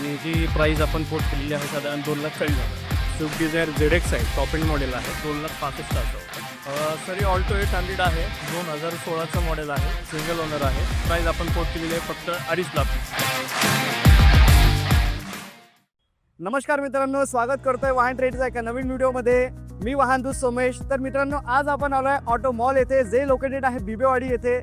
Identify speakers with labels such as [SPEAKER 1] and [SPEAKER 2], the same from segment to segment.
[SPEAKER 1] आणि जी प्राईस आपण कोट केलेली आहे साधारण दोन लाख चाळीस हजार. स्विफ्ट डिझायर झेड एक्स आहे टॉप एंड मॉडेल आहे दोन लाख पासष्ट हजार. सरी ऑल्टो एट हंड्रेड आहे दोन हजार सोळाचं मॉडेल आहे सिंगल ओनर आहे. प्राईस आपण कोट केलेली आहे फक्त अडीच लाख.
[SPEAKER 2] नमस्कार मित्रांनो स्वागत करतोय वाहन ट्रेडचा एका नवीन व्हिडिओमध्ये. मी वाहन दूत सोमेश. तर मित्रांनो आज आपण आलो आहे ऑटो मॉल येथे जे लोकेटेड आहे बिबेवाडी येथे.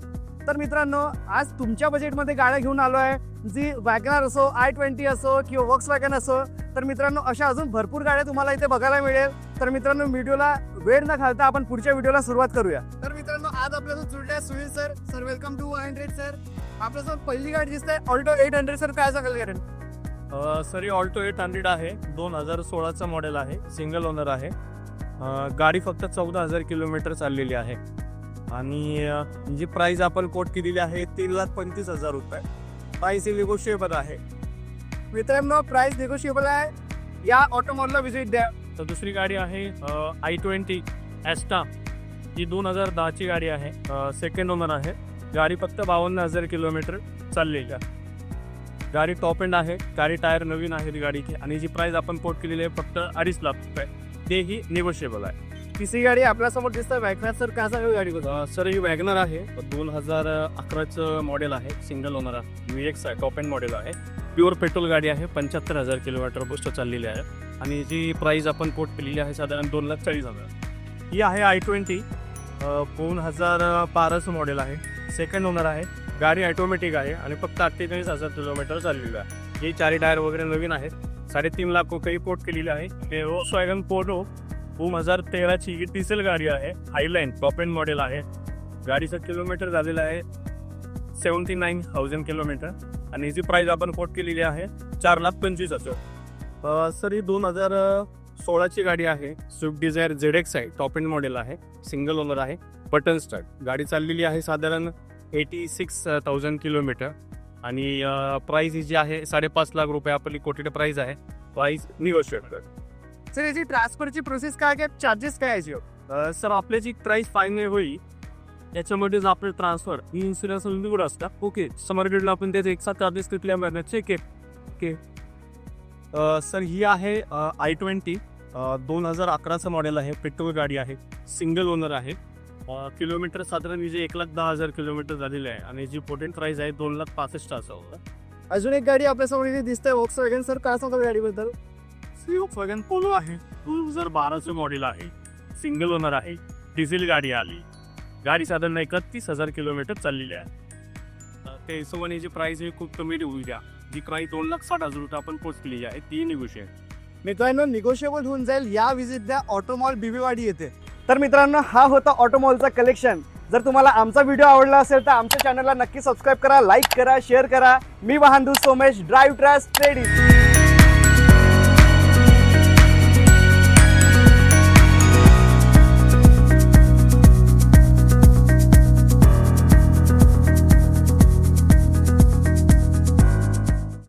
[SPEAKER 2] तर मित्रांनो आज तुमच्या बजेटमध्ये गाड्या घेऊन आलो आहे. जी वॅगनार असो आय ट्वेंटी असो किंवा वक्स वॅगन असो तर मित्रांनो अशा अजून भरपूर गाड्या तुम्हाला इथे बघायला मिळेल. तर मित्रांनो व्हिडिओला वेळ न घालता आपण पुढच्या व्हिडिओला सुरुवात करूया. तर मित्रांनो आज आपल्यासोबत जुळले आहे Sunil sir. Sir welcome to Vahan trade sir आपल्यासोबत पहिली गाडी दिसते ऑल्टो एट हंड्रेड सर काय सांगाल कारण
[SPEAKER 1] अ, सरी ऑल्टो एट हंड्रेड आहे. दोन हजार सोळाचं मॉडेल आहे. सिंगल ओनर आहे. गाडी फक्त चौदा हजार किलोमीटर चाललेली आहे. आणि जी प्राईज आपण कोट केलेली आहे तीन लाख पंचवीस हजार रुपये. प्राईस ही निगोशिएबल आहे.
[SPEAKER 2] मित्रांनो प्राईस निगोशिएबल आहे. या ऑटोमॉलला व्हिजिट द्या.
[SPEAKER 1] तर दुसरी गाडी आहे आय ट्वेंटी ॲस्टा ही दोन हजार दहाची गाडी आहे. सेकंड ओनर आहे. गाडी फक्त बावन्न हजार किलोमीटर चाललेली आहे. गाडी टॉप एंड आहे. गाडी टायर नवीन आहे गाडीची. आणि जी प्राईस आपण पोट केलेली आहे फक्त अडीच लाख रुपये. तेही निगोशिएबल आहे.
[SPEAKER 2] तिसरी गाडी आपल्यासमोर दिसतं वॅगनार सर काय सांगू गाडी
[SPEAKER 1] अ, सर ही वॅगनर आहे. दोन हजार अकराचं मॉडेल आहे. सिंगल ओनर आहे. व्ही एक्स आहे टॉप एंड मॉडेल आहे. प्युअर पेट्रोल गाडी आहे. पंच्याहत्तर हजार किलोमीटर बुस्ट चाललेली आहे. आणि जी प्राईस आपण कोट केलेली आहे साधारण दोन लाख चाळीस हजार. ही आहे आय ट्वेंटी दोन हजार बाराचं मॉडेल आहे. सेकंड ओनर आहे. गाडी ऑटोमॅटिक आहे. आणि फक्त अठ्ठेचाळीस हजार किलोमीटर चाललेली आहे. ही चारी टायर वगैरे नवीन आहेत. साडेतीन लाख रुपये पोर्ट केलेली आहे. हे रोस वॅगन पोलो दोन हजार तेराची ही डिझेल गाडी आहे. हायलाईन टॉप एंड मॉडेल आहे. गाडीचं किलोमीटर झालेलं आहे. सेवन्टी नाईन थाउजंड किलोमीटर आणि ह्याची प्राईस आपण कोट केलेली आहे चार लाख पंचवीस हजार सर ही दोन हजार सोळाची गाडी आहे. स्विफ्ट डिझायर झेड एक्स आहे. टॉप एंड मॉडेल आहे. सिंगल ओनर आहे. बटन स्टार्ट गाडी चाललेली आहे साधारण एटी सिक्स थाउजंड किलोमीटर आणि प्राईस ही जी आहे साडेपाच लाख रुपये. आपली कोटेड प्राईस आहे. प्राईस निगोशिएट
[SPEAKER 2] सर याची ट्रान्सफरची प्रोसेस काय काय चार्जेस काय याची
[SPEAKER 1] अ, सर आपली जी प्राईस फायनल होईल. त्याच्यामध्ये आपलं ट्रान्सफर ही इन्शुरन्स इन्क्लूड असतात ओके समरगेटला आपण त्याचे एक साथ चार्जेस कितल्या महिन्याचे के ओके सर ही आहे आय ट्वेंटी दोन हजार अकराचं मॉडेल आहे. पेट्रोल गाडी आहे. सिंगल ओनर आहे. किलोमीटर साधारण हिचे एक लाख दहा हजार किलोमीटर झालेले आहे. आणि जी पोटेंट प्राईस आहे दोन लाख पासष्ट असं होतं.
[SPEAKER 2] अजून एक गाडी आपल्यासमोर इथे दिसते वॉक्स वॅगन सर काय सांगतो गाडीबद्दल?
[SPEAKER 1] वॅगन पोलो आहे. दोन हजार बाराचं मॉडेल आहे सिंगल ओनर आहे डिझेल गाडी आली. गाडी साधारण एकतीस हजार किलोमीटर चाललेली आहे. त्या हिशोबाने जी प्राईस आहे खूप कमी होऊ द्या. जी प्राईस दोन लाख साठ हजार रुपये आपण पोचलेली आहे ती निगोशिएट
[SPEAKER 2] मित्रांनो निगोशिएबल होऊन जाईल या विजिट द्या ऑटो मॉल बिबीवाडी येथे तर मित्रांनो हा होता ऑटो मॉलचा कलेक्शन जर तुम्हाला आमचा व्हिडिओ आवडला असेल तर आमच्या चॅनलला नक्की सबस्क्राईब करा लाईक करा शेअर करा. मी वाहन दूत सोमेश ड्राईव्ह ट्रॅस ट्रेडिंग